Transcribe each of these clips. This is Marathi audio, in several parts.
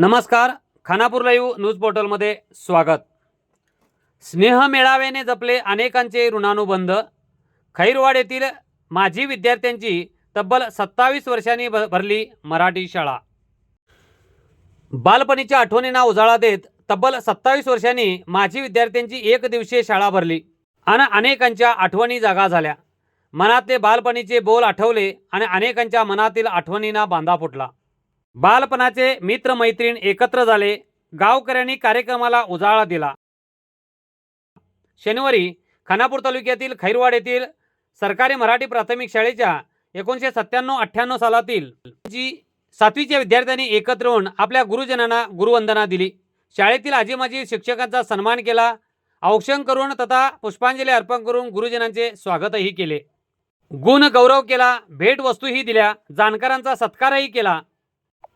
नमस्कार खानापूर लाईव्ह न्यूज पोर्टलमध्ये स्वागत. स्नेह मेळाव्याने जपले अनेकांचे ऋणानुबंध. खैरवाड येथील माजी विद्यार्थ्यांची तब्बल सत्तावीस वर्षांनी भ भरली मराठी शाळा. बालपणीच्या आठवणींना उजाळा देत तब्बल सत्तावीस वर्षांनी माजी विद्यार्थ्यांची एक दिवसीय शाळा भरली आणि अनेकांच्या आठवणी जागा झाल्या. मनातले बालपणीचे बोल आठवले आणि अनेकांच्या मनातील आठवणींना बांधा फुटला. बालपणाचे मित्रमैत्रीण एकत्र झाले. गावकऱ्यांनी कार्यक्रमाला उजाळा दिला. शनिवारी खानापूर तालुक्यातील खैरवाड येथील सरकारी मराठी प्राथमिक शाळेच्या एकोणीसशे सत्त्याण्णव अठ्ठ्याण्णव सालातील जी सातवीच्या विद्यार्थ्यांनी एकत्र होऊन आपल्या गुरुजनांना गुरुवंदना दिली. शाळेतील आजीमाजी शिक्षकांचा सन्मान केला. औक्षण करून तथा पुष्पांजली अर्पण करून गुरुजनांचे स्वागतही केले. गुण गौरव केला. भेटवस्तूही दिल्या. जाणकारांचा सत्कारही केला.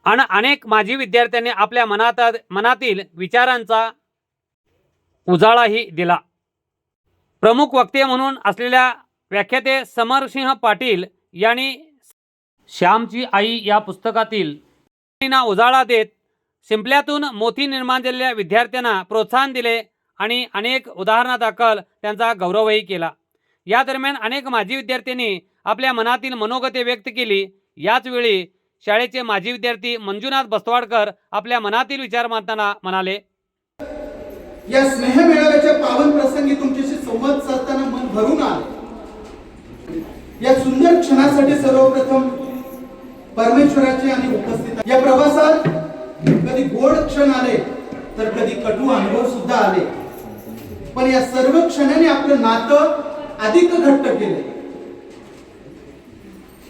आणि अनेक माजी विद्यार्थ्यांनी आपल्या मनात मनातील विचारांचा उजाळाही दिला. प्रमुख वक्ते म्हणून असलेल्या व्याख्याते समरसिंह पाटील यांनी श्यामची आई या पुस्तकातील ना उजाळा देत शिंपल्यातून मोती निर्माण झालेल्या विद्यार्थ्यांना प्रोत्साहन दिले आणि अनेक उदाहरणादाखल त्यांचा गौरवही केला. या दरम्यान अनेक माजी विद्यार्थ्यांनी आपल्या मनातील मनोगते व्यक्त केली. याचवेळी शाळेचे माजी विद्यार्थी मंजुनाथ बस्तवाडकर आपल्या मनातील विचार मांडताना म्हणाले या स्नेह मेळाव्याच्या पावन प्रसंगी तुमच्याशी संवाद साधताना मन भरून आले. या सुंदर क्षणासाठी सर्वप्रथम परमेश्वराचे आणि उपस्थित या प्रवासात कधी गोड क्षण आले तर कधी कटू अनुभव सुद्धा आले. पण या सर्व क्षणाने आपलं नातं अधिक घट्ट केले.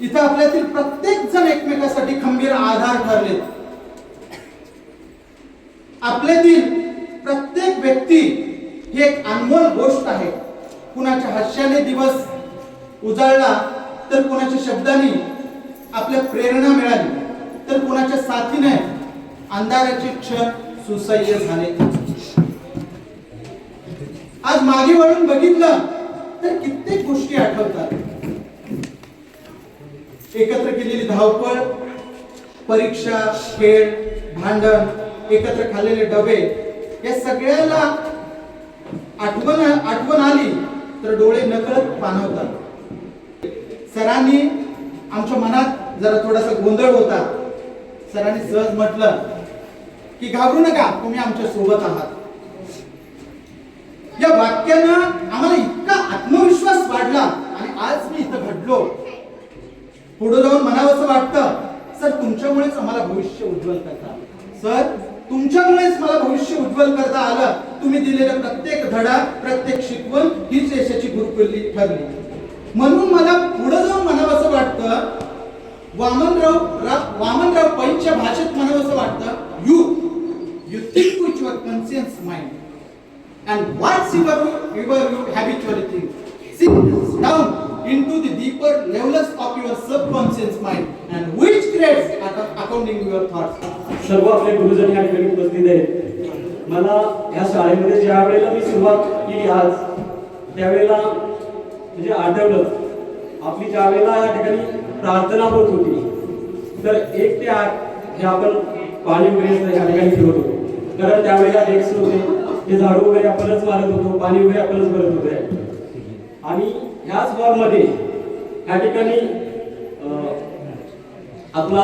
इथं आपल्यातील प्रत्येक जण एकमेकासाठी खंबीर आधार ठरले आपल्यातील प्रत्येक व्यक्ती ही एक अनमोल गोष्ट आहे. कुणाच्या हास्याने दिवस उजाळला तर कुणाच्या शब्दांनी आपल्या प्रेरणा मिळाली तर कुणाच्या साथीने अंधाराचे क्षण सुसह्य झाले. आज मागे वळून बघितलं तर कित्येक गोष्टी आठवतात. एकत्र केलेली धावपळ परीक्षा खेळ भांडण एकत्र खाल्लेले डबे या सगळ्याला आठवण आठवण आली तर डोळे नकळत पाणवतात सरांनी आमच्या मनात जरा थोडासा गोंधळ होता. सरांनी सहज म्हटलं की घाबरू नका तुम्ही आमच्यासोबत आहात. या वाक्यानं आम्हाला इतका आत्मविश्वास वाढला आणि आज मी इथं घडलो. पुढे जाऊन म्हणावंसं वाटतं. सर तुमच्यामुळेच आम्हाला भविष्य उज्ज्वल करता सर तुमच्यामुळेच मला भविष्य उज्ज्वल करता आलं. तुम्ही दिलेला प्रत्येक धडा प्रत्येक शिकवण हीच यशाची गुरुकिल्ली ठरली. म्हणून मला पुढे जाऊन म्हणावंसं वाटतं. वामनराव रा- वामनराव पैंच्या भाषेत म्हणावंसं वाटतं. You you think which your conscience mind and what's your your you think deeper levels of your subconscious mind. And which creates ac- accounting your thoughts. सर्व आपले गुरुजन या ठिकाणी उपस्थित आहेत. मला या शाळेमध्ये ज्या वेळेला मी सुरुवात केली आज त्यावेळेला म्हणजे आठवलं. आपली ज्या वेळेला या ठिकाणी प्रार्थना होत होती तर एक ते आठ हे आपण पाणी वगैरे या ठिकाणी फिरत होतो. कारण त्यावेळेला डेक्स होते ते झाडू वगैरे आपणच मारत होतो पाणी वगैरे आपणच भरत होते. आणि ह्याच हॉलमध्ये या ठिकाणी आपला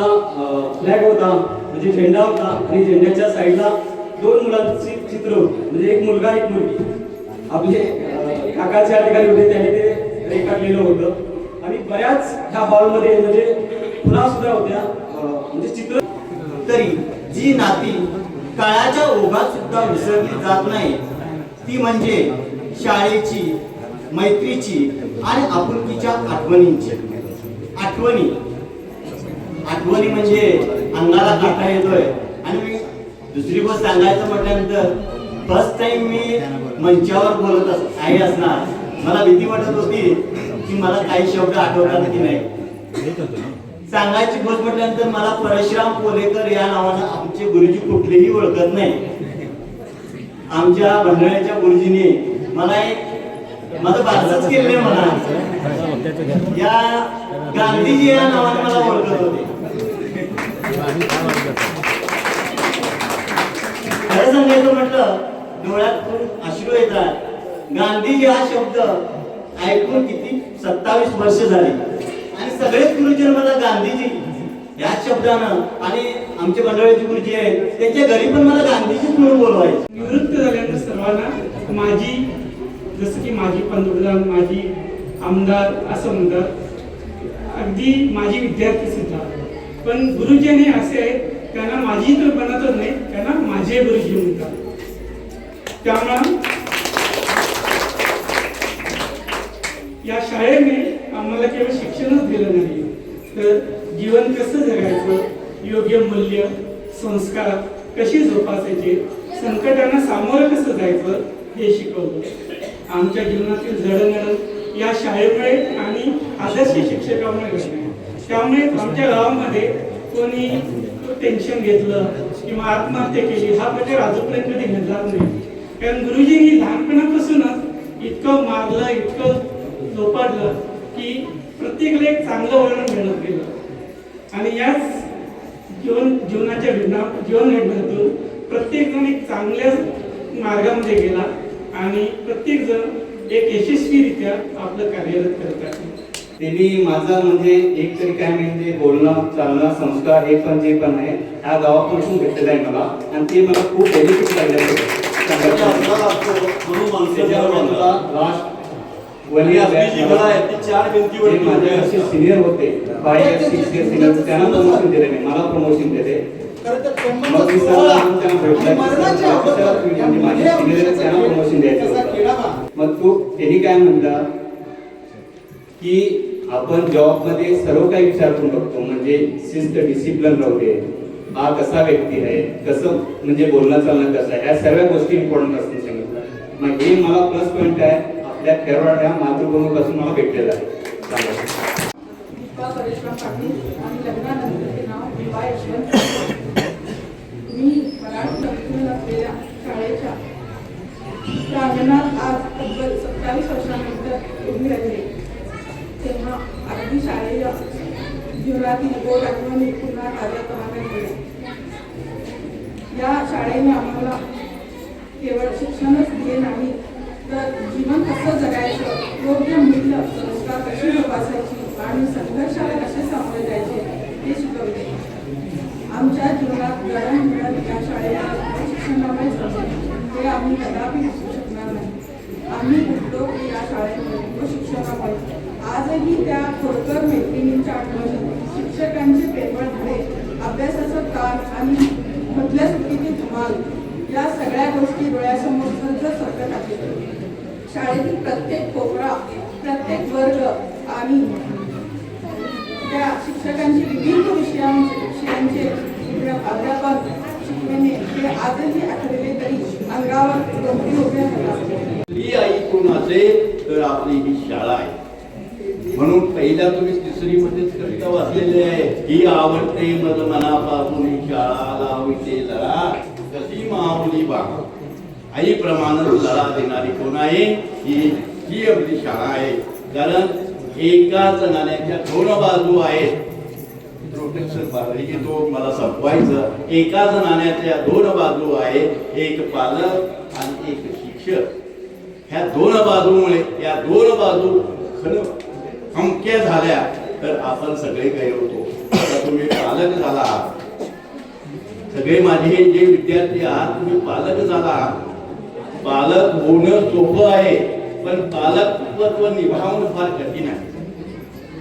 फ्लॅग होता म्हणजे झेंडा होता आणि झेंड्याच्या साईडला दोन मुलांची चित्र होती. म्हणजे एक मुलगा एक मुलगी. आपले काकाचे अधिकारी ठिकाणी होते त्यांनी ते रेखाटलेलं होतं. आणि बऱ्याच ह्या हॉलमध्ये म्हणजे फुला सुद्धा होत्या म्हणजे चित्र तरी जी नाती काळाच्या ओघात सुद्धा विसरली जात नाही ती म्हणजे शाळेची मैत्रीची आणि आपुलकीच्या आठवणींची. आठवणी. आठवणी म्हणजे अंगाला काटा येतोय. आणि मी दुसरी गोष्ट सांगायचं म्हटल्यानंतर फर्स्ट टाइम मी मंचावर बोलत आहे असणार. मला भीती वाटत होती की मला काही शब्द आठवतात की नाही. सांगायची गोष्ट म्हटल्यानंतर मला परशुराम कोलेकर या नावानं आमचे गुरुजी कुठलेही ओळखत नाही. आमच्या मंडळाच्या गुरुजीने मला एक माझं बारसच केले म्हणा. या गांधीजी या नावाने मला ओळखत होते. खरं सांगायचं म्हटलं डोळ्यातून अश्रू येतात. गांधीजी हा शब्द ऐकून किती? सत्तावीस वर्ष झाली. आणि सगळेच गुरुजन मला गांधीजी या शब्दानं आणि आमचे मंडळाचे गुरुजी आहेत त्यांच्या घरी पण मला गांधीजीच म्हणून बोलवायचे. निवृत्त झाल्यानंतर सर्वांना माझी जसं की माजी पंतप्रधान माजी आमदार असं म्हणतात. अगदी माझी विद्यार्थी सुद्धा. पण गुरुजी हे असे आहेत त्यांना माझी तर बनतच नाही त्यांना माझे गुरुजी म्हणतात. त्यामुळं या शाळेने आम्हाला केवळ शिक्षणच दिलं नाही. तर जीवन कसं जगायचं? योग्य मूल्य संस्कार कशी जोपासायचे? संकटांना सामोरं कसं जायचं? हे शिकवलं. आमच्या जीवनातील जडणघडण या शाळेमुळे आणि आदर्श शिक्षकामुळे घडले. त्यामुळे आमच्या गावामध्ये कोणी टेन्शन घेतलं किंवा आत्महत्या केली हा प्रकार आजूपर्यंत कधी घडला नाही. कारण गुरुजींनी लहानपणापासूनच इतकं मारलं इतकं झोपाडलं की प्रत्येकाला एक चांगलं वर्णन मिळत गेलं आणि याच जीवन जीवनाच्या घटना जीवन घटनातून प्रत्येक जण एक चांगल्या मार्गामध्ये गेला. आणि प्रत्येक जण एक यशस्वीरित्या आपलं कार्यरत करत आहे. त्यांनी माझा म्हणजे एक तरी काय म्हणजे बोलणं चालणं संस्कार हे पण जे पण आहे ह्या गावापासून भेटलेलं आहे मला. आणि ते मला खूप बेनिफिट लागलं सिनियर होते सिनियर त्यांना प्रमोशन दिले नाही मला प्रमोशन दिले. खरं तर ब्रह्मचा मग सोहळा त्यांना आणि अगोदर या. खेळावा. मग तो काय म्हणला? की आपण जॉबमध्ये सर्व काही विचार करून बघतो. म्हणजे शिस्त डिसिप्लिन राहू दे हा कसा व्यक्ती आहे? कसं म्हणजे बोलणं चालणं कसं आहे? या सर्व गोष्टी इम्पॉर्टंट असतील सांगितलं मग हे मला प्लस पॉईंट आहे. आपल्या खेळवाड या मातृभूमीपासून मला भेटलेलं आहे चांगलं दीपा परेश्वर पाटील आणि लग्नानंतरचे नाव दिवा यशवंत मी मराठी संस्कृत असलेल्या शाळेच्या प्रांगणात आज तब्बल सत्तावीस वर्षानंतर उभी राहिली. तेव्हा अगदी शालेय जीवनातील गोड आठवणी पुन्हा ताज्या तवाने केल्या या शाळेने आम्हाला केवळ शिक्षणच दिले नाही तर जीवन कसं जगायचं योग्य मूल्य संस्कार कशी जोपासायची आणि संघर्षाला कसे सामोरे जायचे हे शिकवले. आमच्या जीवनात जडणघडण या शाळेला शिक्षणामुळे हे आम्ही कदापि विसरू शकणार नाही आम्ही उठलो की या शाळेमुळे व आजही त्या खोडकर मैत्रिणींच्या आठवणी शिक्षकांचे पेपर धडे अभ्यासाचं ताण आणि मधल्या सुट्टीची धमाल या सगळ्या गोष्टी डोळ्यासमोर सज्ज सरकत आहेत. शाळेतील प्रत्येक कोपरा प्रत्येक वर्ग आणि त्या शिक्षकांची विविध विषयांचे विषयांचे अध्यापन शिकवणे हे आजही आठवले तरी अंगावर आई कोण असेल तर आपली ही शाळा आहे. म्हणून पहिल्या तुम्ही तिसरी मध्येच कविता वाचलेली आहे. ही आवडते मज मनापासून ही शाळा लावते लढा कशी माऊली बा. आईप्रमाणे लढा देणारी कोण आहे? ही ही आपली शाळा आहे. कारण एकाच नाण्याच्या दोन बाजू आहेत. प्रोटेक्शन की तो मला संपवायचं. एकाच नाण्याच्या दोन बाजू आहेत एक पालक आणि एक शिक्षक. ह्या दोन बाजूमुळे या दोन बाजू खरं अमक्या झाल्या तर आपण सगळे काही होतो. आता तुम्ही पालक झाला आहात. सगळे माझे जे विद्यार्थी आहात तुम्ही पालक झाला आहात. पालक होणं सोपं आहे पण पालकत्व निभावणं फार कठीण आहे.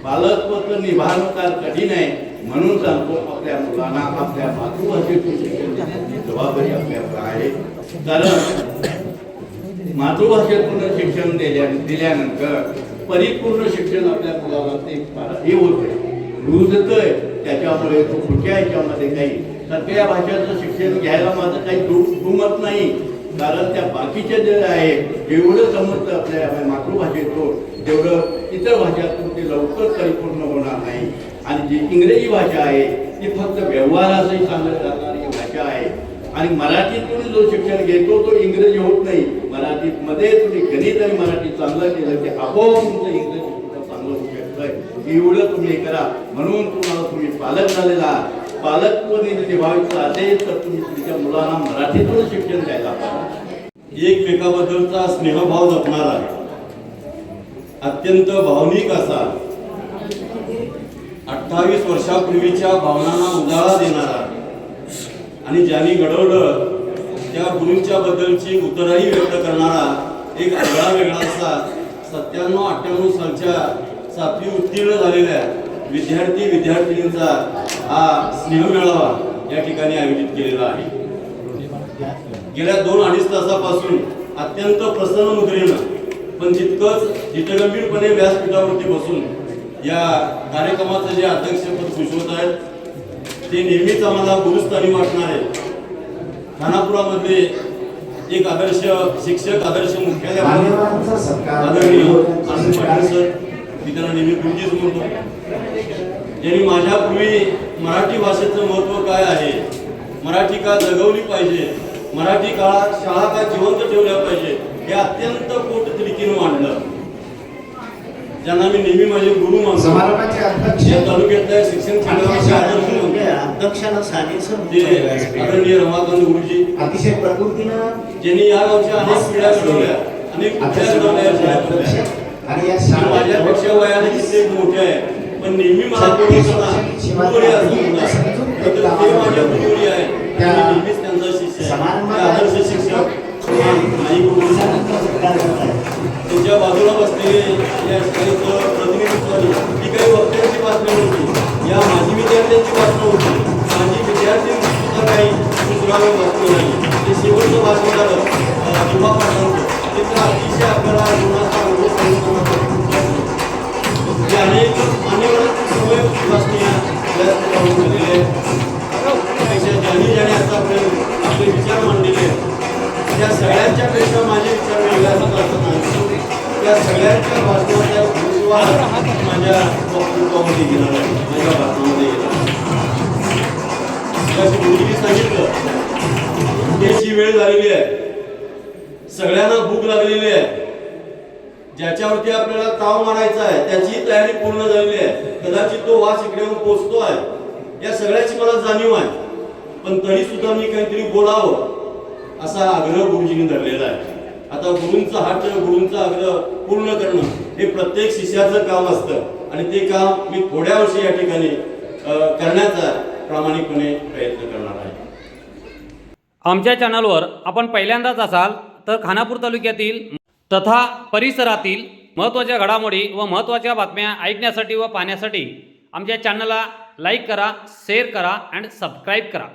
पालकत्व निभावणं फार कठीण आहे. म्हणून सांगतो आपल्या मुलांना आपल्या मातृभाषेतून शिक्षण देण्याची जबाबदारी आपल्याकडे आहे. कारण मातृभाषेतून शिक्षण दिल्या दिल्यानंतर परिपूर्ण शिक्षण आपल्या मुलाला ते हे होतंय रुजतंय त्याच्यामुळे तो कुठच्या ह्याच्यामध्ये काही सगळ्या भाषेचं शिक्षण घ्यायला माझं काही दुमत नाही. कारण त्या बाकीच्या जे आहे जेवढं समजतं आपल्या मातृभाषेतून तेवढं इतर भाषातून ते लवकर परिपूर्ण होणार नाही. आणि जी इंग्रजी भाषा आहे ती फक्त व्यवहारासही सांगत जाणारी भाषा आहे. आणि मराठीतून जो शिक्षण घेतो तो इंग्रजी होत नाही. मराठीमध्ये तुम्ही गणित आणि मराठी चांगलं केलं की आपोआप तुमचं इंग्रजी चांगलं होऊ शकतंय. एवढं तुम्ही करा. म्हणून तुम्हाला तुम्ही पालक झालेला आहात. निभावायचं असेल तर तुम्ही तुमच्या मुलांना मराठीतून शिक्षण द्यायला पाहिजे एकमेकाबद्दलचा स्नेहभाव जपणारा अत्यंत भावनिक असा अठ्ठावीस वर्षापूर्वीच्या भावनांना उजाळा देणारा. आणि ज्यांनी घडवलं त्या गुरूंच्या बद्दलची उत्तरही व्यक्त करणारा एक वेगळा वेगळा असा सत्त्याण्णव अठ्ठ्याण्णव सालच्या सातवी उत्तीर्ण झालेल्या विद्यार्थी विद्यार्थिनींचा हा स्नेहमेळावा या ठिकाणी आयोजित केलेला आहे. गेल्या दोन अडीच तासापासून अत्यंत प्रसन्न मुद्रेनं पण तितकंच हितगंभीरपणे व्यासपीठावरती बसून या कार्यक्रमाचं जे अध्यक्षपद भूषवत आहेत ते नेहमीच आम्हाला गुरुस्थानी वाटणार आहे. खानापुरामध्ये एक आदर्श शिक्षक आदर्श मुख्यालय आदरणीय आनंद पाटील सर मी त्यांना नेहमी गुरुजीच म्हणतो. ज्यांनी माझ्यापूर्वी मराठी भाषेचं महत्त्व काय आहे? मराठी का जगवली पाहिजे? मराठी काळात शाळा का जिवंत ठेवल्या पाहिजे? हे अत्यंत पोटतिडकीनं मांडलं. ज्यांना मी नेहमी माझे गुरु मानतो. समारंभाचे अध्यक्ष. या तालुक्यातल्या शिक्षण मानतो. अध्यक्षाला ते आदरणीय रमाकांत गुरुजी. अतिशय प्रकृतीनं ज्यांनी या गावच्या अनेक पिढ्या घडवल्या अनेक घडवल्या. आणि या ते माझ्यापेक्षा वयाने कित्येक मोठे आहे. पण नेहमी मला कोणी असताना ते माझ्या गुरुवरी आहे त्या आणि नेहमीच त्यांचा शिष्य आहे समारंभात ते आदर्श शिक्षक आणि गुरु त्यांच्या बाजूला बसलेले या शाळेचं प्रतिनिधित्वाने ही काही वक्त्यांची बातमी नव्हती. या माजी विद्यार्थ्यांची बातमी होती. माजी विद्यार्थ्यांची सुद्धा काही दुसऱ्या बातमी नाही. ते शेवटचं बातमी झालं सगळ्यांच्या भाषणाच्या माझ्या वक्तृत्वामध्ये माझ्या सांगितलं त्याची वेळ झालेली आहे. सगळ्यांना भूक लागलेली आहे. ज्याच्यावरती आपल्याला ताव मारायचा आहे त्याची तयारी पूर्ण झालेली आहे. कदाचित तो वास इकडे येऊन पोचतो आहे. या सगळ्याची मला जाणीव आहे. पण तरी सुद्धा मी काहीतरी बोलावं असा आग्रह गुरुजींनी धरलेला आहे. आता गुरूंचा हट्ट गुरूंचा आग्रह पूर्ण करणं हे प्रत्येक शिष्याचं काम असतं. आणि ते काम मी थोड्या वर्षी या ठिकाणी करण्याचा प्रामाणिकपणे प्रयत्न करणार आहे. आमच्या चॅनलवर आपण पहिल्यांदाच असाल तर खानापूर तालुक्यातील तथा परिसरातील महत्त्वाच्या घडामोडी व महत्त्वाच्या बातम्या ऐकण्यासाठी व पाहण्यासाठी आमच्या चॅनलला लाईक करा शेअर करा अँड सबस्क्राईब करा.